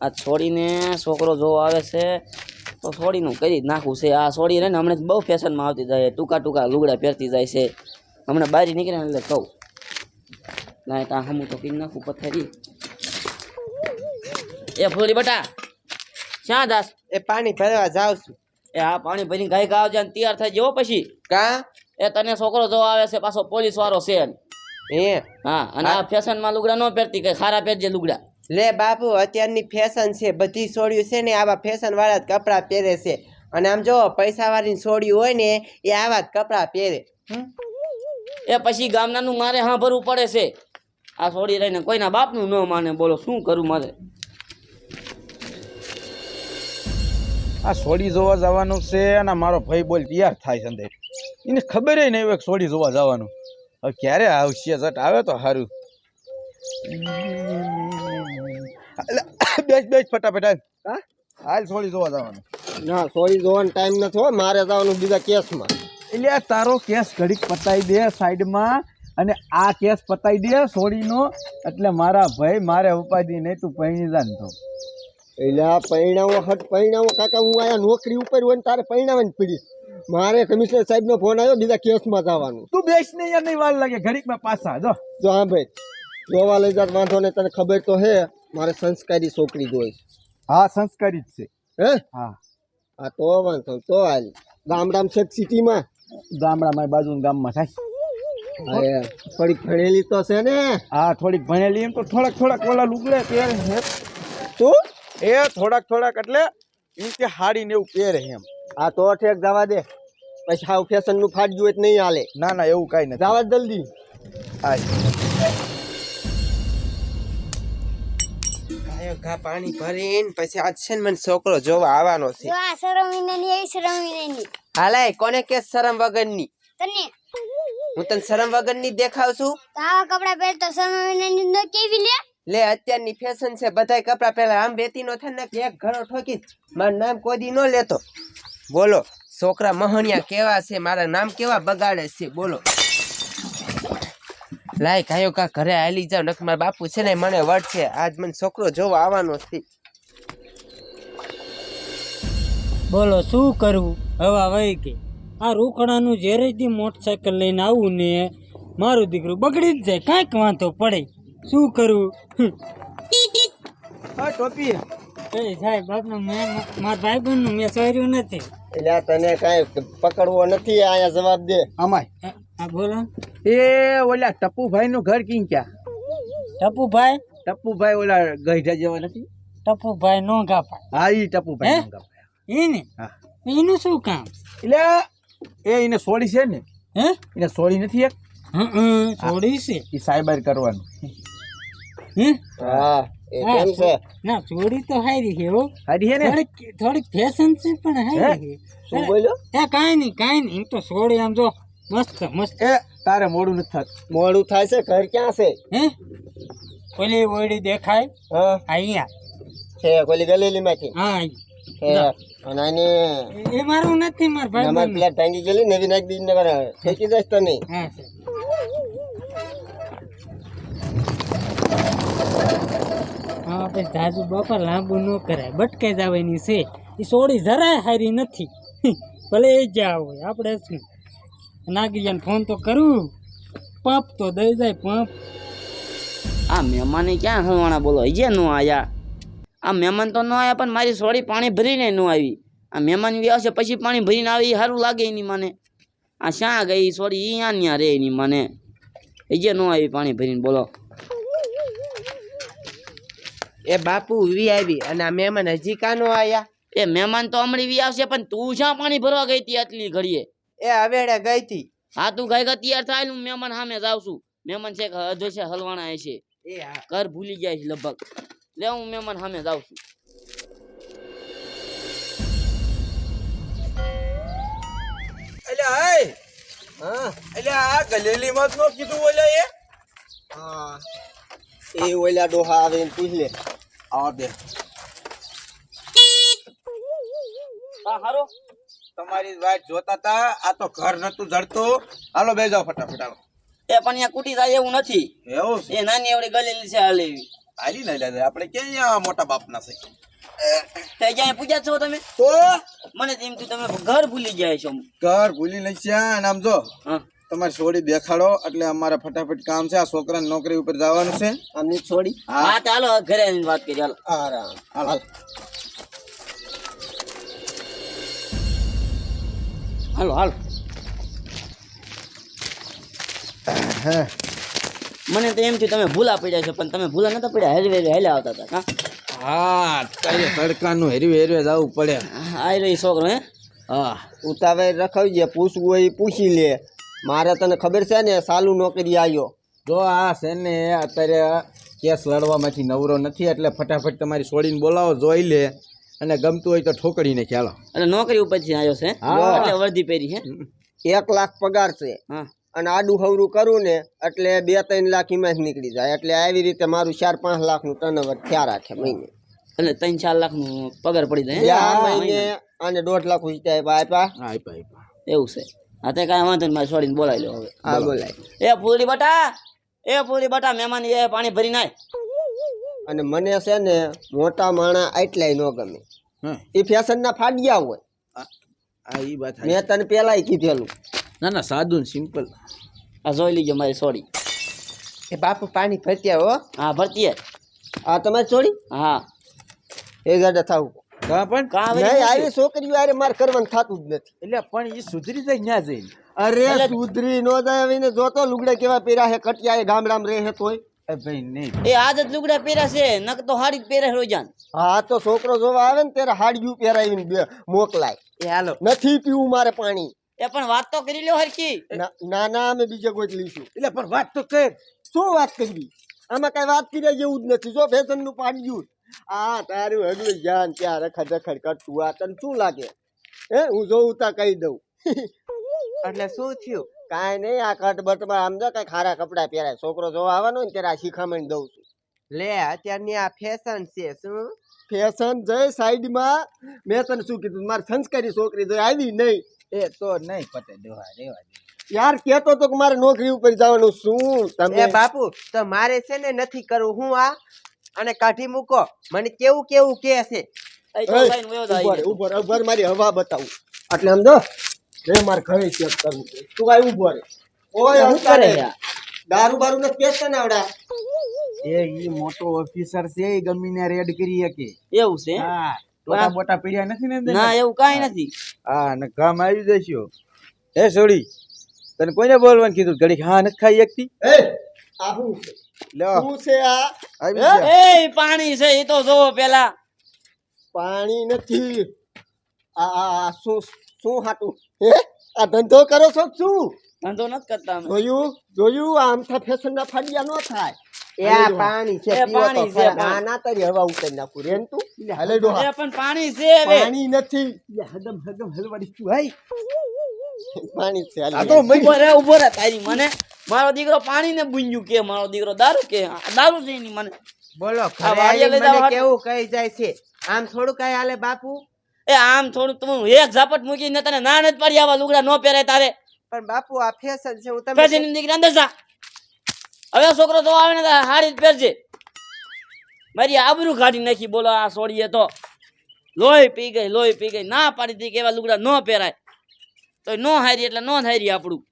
આ છોડીને છોકરો જોવો આવે છે તો છોડીનું કરી જ નાખવું છે? આ છોડી રહે ને હમણાં બહુ ફેશનમાં આવતી જાય ટૂંકા ટૂંકા લુગડા પહેરતી જાય છે. હમણાં બારી નીકળે ને એટલે કહું. ના ત્યાં હમું તો કરી નાખું પથારી. એ ફૂલી બટા ક્યાં દાસ એ પાણી ભરવા જાવ છું. એ આ પાણી ભરીને ગાય ગાવ જાય તૈયાર થઈ જવો પછી. કા? એ તને છોકરો જોવા આવે છે પાછો પોલીસ વાળો છે. એ હા અને આ ફેશનમાં લુગડા ન પહેરતી કઈ ખારા પહેરજે લુગડા. લે બાપુ અત્યારની ફેશન છે બધી છોડ્યું છે ને આવા ફેશન વાળા જ કપડાં પહેરે છે. અને આમ જો પૈસાવાળીની છોડ્યું હોય ને એ આવા જ કપડાં પહેરે. એ પછી ગામનાનું મારે હા ભરવું પડે છે. આ છોડી રહીને કોઈના બાપનું ન માને બોલો શું કરું મારે? આ સોડી જોવા જવાનું છે અને મારો ભાઈ બોલ તૈયાર થાય છે અંદર. એને ખબર નહીં એક કે સોડી જોવા જવાનું. હવે ક્યારે આવશે જટ આવે તો સારું બેસ બેસ ફટાફટ હાલ. હા? હાલ સોડી જોવા જવાનું. ના સોળી જોવાનો ટાઈમ નથી મારે જવાનું બીજા કેસમાં. એટલે તારો કેસ ઘડીક પતાવી દે સાઈડમાં અને આ કેસ પતાવી દે સોળીનો. એટલે મારા ભાઈ મારે ઉપાધી નહીં તું પૈણી જાન તો. એટલે આ પરિણામો હટ પરિણામો કાકા હું આયા નોકરી ઉપર હોય ને તારે પરિણામ પડી. મારે કમિશનર સાહેબનો ફોન આવ્યો બીજા કેસમાં જવાનું. તું બેસ નહીં વાર લાગે. ઘડીકમાં પાછા જો જો હા ભાઈ. જોવા લઈ જાત વાંધો ને તને ખબર તો હે મારે સંસ્કારી છોકરી જોઈ હા સંસ્કારી જ છે. હે? હા. આ તો વાંધો તો હાલ. ગામડામ છે સિટીમાં? ગામડામાં બાજુના ગામમાં થાય હા થોડીક ભણેલી તો છે ને. હા થોડીક ભણેલી એમ તો થોડાક થોડાક ઓલા લુગડે પહેરે હે શું? એ થોડાક થોડાક એટલે એમ કે હાડી ને એવું પહેરે એમ. આ તો ઠેક જવા દે. પછી હાવ ફેશનનું ફાટ જોઈએ નહીં હાલે. ના ના એવું કાંઈ નથી. જવા જલ્દી. હાલ. ઘા પાણી ભરીને પછી આજ છે ને મને છોકરો જોવા આવવાનો છે. આ સરમીનાની એવી સરમીનાની હાલે કોને કે શરમ વગરની? તને. હું તને શરમ વગરની દેખાવ છું? આવા કપડા પહેરતો સરમીનાની નો કેવી લે? લે અત્યારની ફેશન છે બધાય કપડા પહેલા આમ બેતી નો થાય ને એક ઘરો ઠોકી મારું નામ કોદી નો લેતો. બોલો છોકરા મહણિયા કેવા છે મારા નામ કેવા બગાડે છે બોલો. લાય કાયો કા ઘરે હાલી જાવ નક મારા બાપુ છે ને મને વળશે આજ મને છોકરો જોવા આવવાનો છે. બોલો શું કરવું? હવા વહી કે આ રોકડાનું જ્યારે મોટરસાયકલ લઈને આવું ને મારું દીકરું બગડી જ જાય કાંઈક વાંધો પડે. શું કરવું? હમ. હા ટોપી. એ સાહેબ બાપનું મેં મારા ભાઈબંધનું મેં સોર્યું નથી. એટલે આ તને કાંઈ પકડવો નથી આયા જવાબ દે. અમાય આ આ બોલો. એ ઓલા ટપુભાઈ નું ઘર કીન ક્યાં? ટપુભાઈ? ટપુભાઈ ઓલા ગઈઢા જેવા નથી? ટપુભાઈ નો ગાપા હા ઈ ટપુભાઈ હે? નું ઘર. એને હા. એનું શું કામ? એટલે એ એને સોડી છે ને? હે? એને સોડી નથી એક? હં. છોડી છે. એ સાયબર કરવાનું. હે? હા એ કેમ છે? ના છોડી તો હારી છે હો. હારી હે ને? થોડીક થોડીક ફેશન છે પણ હારી શું બોલ્યો? એ કાંઈ નહીં કાંઈ નહીં તો છોડી આમ જો. મસ્ત મસ્ત. એ તારે મોડું નથી થતું. મોડું થાય છે ઘર ક્યાં છે? હે? ઓલી ઓળી દેખાય? હા. અહીંયા. છે કોલી ગલેલી માંથી હા અને આને એ- મારું નથી માર ભાઈ અમાર પેલા ટાંગી ગયેલી નવી નાખી દીધી ને ફેંકી દઈશ તો નહીં હા હા પછી જાજુ બાપા લાંબુ ન કરાય. બટકે જવાની છે. એ સોડી જરાય હારી નથી. ભલે એ જ હોય આપણે શું? નાગરિયાને ફોન તો કરું. પંપ તો દઈ જાય પંપ. આ મહેમાને ક્યાં હલવાણા બોલો? હજે ન આયા. આ મહેમાન તો ન આયા પણ મારી સોડી પાણી ભરીને ન આવી. આ મહેમાન બી આવશે પછી પાણી ભરીને આવે એ સારું લાગે એની મને. આ શા ગઈ સોડી ઈ ત્યાં ન્યા રે એની મને. હજે ન આવી પાણી ભરીને બોલો. એ બાપુ વી આવી અને આ મહેમાન હજી કાનો આયા? એ મહેમાન તો હમણાં વી આવશે પણ તું શા પાણી ભરવા ગઈ હતી આટલી ઘડીએ? એ હવેડે ગઈ હતી હા તું ગઈ ગઈ તૈયાર થાય હું મહેમાન સામે જાઉં છું. મહેમાન છે હજો છે હલવાણા છે એ ઘર ભૂલી જાય છે લગભગ. લે હું મહેમાન સામે જાઉં છું. એટલે હાય! હા? એટલે આ ગલેલી માં નો કીધું ઓલા એ? હા. એ ઓલા ડોહા આવે ને પૂછ લે. હા હારો. તમારી વાત જોતા તા આ તો ઘર નતું જડતું. હાલો બે જાઓ ફટાફટ હાલો. એ પણ અહીંયા કુટી જાય એવું નથી. એવું એ નાની એવડી ગલેલી છે હાલેવી. હાલી લઈ લે આપણે ક્યાં મોટા બાપના છે? તે પૂજા છો તમે? તો? મને તો એમ થયું તમે ઘર ભૂલી જાય છો. ઘર ભૂલી છે અને આમ જો. તમારી સોડી દેખાડો એટલે અમારે ફટાફટ કામ છે. આ છોકરાને નોકરી ઉપર જવાનું છે. આમની છોડી? હા. તો હાલો ઘરે આવીને વાત કરી હાલો. આરામ હાલ હાલ. હાલો હાલો. મને તો એમ થયું તમે ભૂલા પડ્યા છો પણ તમે ભૂલા નતા પડ્યા હેરવે હેલ્યા આવતા હતા હા? હા તારે તડકાનું હેરવે હેરવે જવું પડે. આવી રહી છોકરો હે? હા. ઉતાવે રખાવી દે પૂછવું હોય એ પૂછી લે. મારે તને ખબર છે ને સાલું નોકરી આવ્યો જો આ છે ને અત્યારે કેસ લડવામાંથી નવરો નથી એટલે ફટાફટ તમારી છોડીને બોલાવો જોઈ લે. અને ગમતું હોય તો ઠોકડીને ખ્યાલો અને નોકરી ઉપરથી આવ્યો છે. એટલે વર્દી પહેરી છે એક લાખ પગાર છે. અને આડું હવરું કરું ને એટલે બે ત્રણ લાખ એમાં નીકળી જાય. એટલે આવી રીતે મારું ચાર પાંચ લાખનું ટર્નઓવર થયા રાખે મહિને. એટલે ત્રણ ચાર લાખનું પગાર પડી જાય આ મહિને અને દોઢ લાખ ઉચતા આપ્યા આપ્યા આપ્યા એવું છે. હા તે કાંઈ વાંધો નહીં મારે છોડીને બોલાવી લો હવે. હા બોલાય. એ પૂરી બટા એ પૂરી બટા મહેમાન એ પાણી ભરી નાય અને મને છે ને મોટા માણા આટલાય ન ગમે. એ ફેશનના ફાડ્યા હોય. આ ઈ વાત મેં તને પેલાય કીધેલું. ના ના સાદું ને સિમ્પલ આ જોઈ લીજો મારી સોડી. એ બાપુ પાણી ભરત્યા હો. હા ભરતી આ તમારી છોડી હા. એ ગાડા થાવું. કા પણ કા આવી છોકરીઓ આરે મારે કરવાનું થતું જ નથી. એટલે પણ એ સુધરી જાય ન્યા જઈને. અરે સુધરી નો જાય આવીને જોતો લુગડા કેવા પહેર્યા હે કટિયા એ ગામડામાં રહે તોય. એ ભાઈ નહીં. એ આદત લુગડા પહેર્યા છે નક તો હાડી જ પહેરે રોજાન. હા તો છોકરો જોવા આવે ને ત્યારે હાડિયું પહેરાવીને બે- મોકલાય. એ હાલો. નથી પીવું મારે પાણી. એ પણ વાત તો કરી લ્યો હરખી. ના- ના ના અમે બીજે કોઈ લઈશું. એટલે પણ વાત તો કર. શું વાત કરવી? આમાં કઈ વાત કર્યા જેવું જ નથી. જો ફેશનનું પાડ્યું આ તારું હગલું જાન ત્યાં રખડ રખડ કરતું આ તને શું લાગે? હે હું જોઉં તા કહી દઉં. એટલે શું થયું? કાંઈ નહીં આ કટ બટમાં આમ જો કઈ ખારા કપડા પહેરાય. છોકરો જોવા આવવાનો ને ત્યારે આ શિખામણ દઉં છું. લે અત્યારની આ ફેશન છે શું? ફેશન જઈ સાઈડમાં. મેં તને શું કીધું? મારે સંસ્કારી છોકરી જોઈ આવી નહીં. એ તો નહીં પતે દેવા રેવા દે. યાર કેતો તો કે મારે નોકરી ઉપર જવાનું શું? તમે બાપુ તો મારે છે ને નથી કરવું. હું આ? અને કાઢી મૂકો. મને કેવું કેવું કે છે. ઉપર ઉપર મારી હવા બતાવું. એટલે આમ જો રે મારે ઘરે ચેક કરવું છે. તું કાંઈ ઊભો રે ઓય હું કરે? દારૂ બારૂ નથી પેસતા ને આવડા? એ ઈ મોટો ઓફિસર છે એ ગમીને રેડ કરી શકે. એવું છે? હા ટોટા બોટા પીડ્યા નથી ને ના એવું કાઈ નથી. હા ને કામ આવી જશો. હે છોડી તને કોઈને બોલવાનું કીધું? ઘડી હા નથી ખાઈ એકતી એ આ છે? લ્યો શું છે આ? એ પાણી છે એ તો પેલા. પાણી નથી. આ આ આ શું શું હાટું? હે? આ ધંધો કરો છો શું? ધંધો નથી કરતા અમે. જોયું? જોયું? આમ થા ફેશન ના ફાડિયા ન થાય. એ આ પાણી છે પાણી છે. ના તારી હવા ઉતારી નાખું. રેન તું? હાલે એ પણ પાણી છે હવે. પાણી નથી. હદમ હદમ હલવાડી તું હાઈ પાણી છે આ તો ઊભો રે ઊભો રે તારી મને. મારો દીકરો પાણી ને બુંજ્યું કે મારો દીકરો દારૂ કે દારૂ છે ની મને. બોલો કેવું કહી જાય છે? આમ થોડું કઈ હાલે બાપુ? એ આમ થોડું તું એક ઝાપટ મૂકીને તને ના નથી પાડી આવા લુગડા ન પહેરાય તારે. પણ બાપુ આ ફેશન છે હું તમે ફેશન દીકરી અંદર જા. હવે છોકરો તો આવે ને હાડી જ પહેરજે. મારી આબરૂ કાઢી નાખી બોલો આ સોડીએ તો. લોહી પી ગઈ લોહી પી ગઈ. ના પાડી દી કે એવા લુગડા ન પહેરાય. તો નો હારી એટલે નો હારી આપણું.